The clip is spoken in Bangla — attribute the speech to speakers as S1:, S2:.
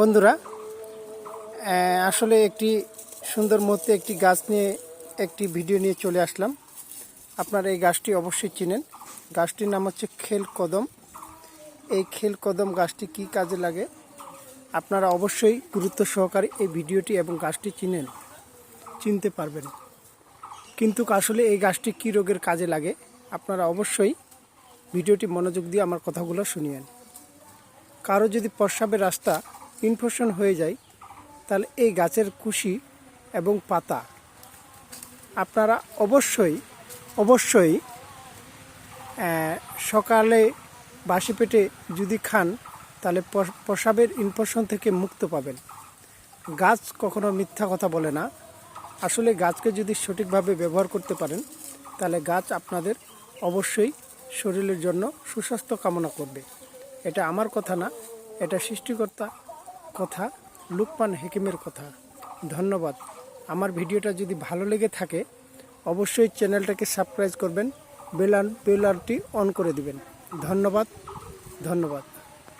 S1: বন্ধুরা আসলে একটি সুন্দর মধ্যে একটি গাছ নিয়ে একটি ভিডিও নিয়ে চলে আসলাম। আপনারা এই গাছটি অবশ্যই চিনেন। গাছটির নাম হচ্ছে খেল কদম। এই খেল কদম গাছটি কি কাজে লাগে? আপনারা অবশ্যই গুরুত্ব সহকারে এই ভিডিওটি এবং গাছটি চিনেন, চিনতে পারবেন। কিন্তু আসলে এই গাছটি কী রোগের কাজে লাগে? আপনারা অবশ্যই ভিডিওটি মনোযোগ দিয়ে আমার কথাগুলো শুনিয়েন। কারও যদি প্রস্রাবের রাস্তা ইনফেকশন হয়ে যায়, তাহলে এই গাছের কুশি এবং পাতা আপনারা অবশ্যই অবশ্যই সকালে বাসি পেটে যদি খান, তাহলে প্রসাবের ইনফেকশন থেকে মুক্ত পাবেন। গাছ কখনো মিথ্যা কথা বলে না। আসলে গাছকে যদি সঠিকভাবে ব্যবহার করতে পারেন, তাহলে গাছ আপনাদের অবশ্যই শরীরের জন্য সুস্বাস্থ্য কামনা করবে। এটা আমার কথা না, এটা সৃষ্টিকর্তা কথা লুকমান হেকিমের কথা। ধন্যবাদ। আমার ভিডিওটা যদি ভালো লেগে থাকে, অবশ্যই চ্যানেলটাকে সাবস্ক্রাইব করবেন বেলান বেলারটি অন করে দিবেন। ধন্যবাদ। ধন্যবাদ।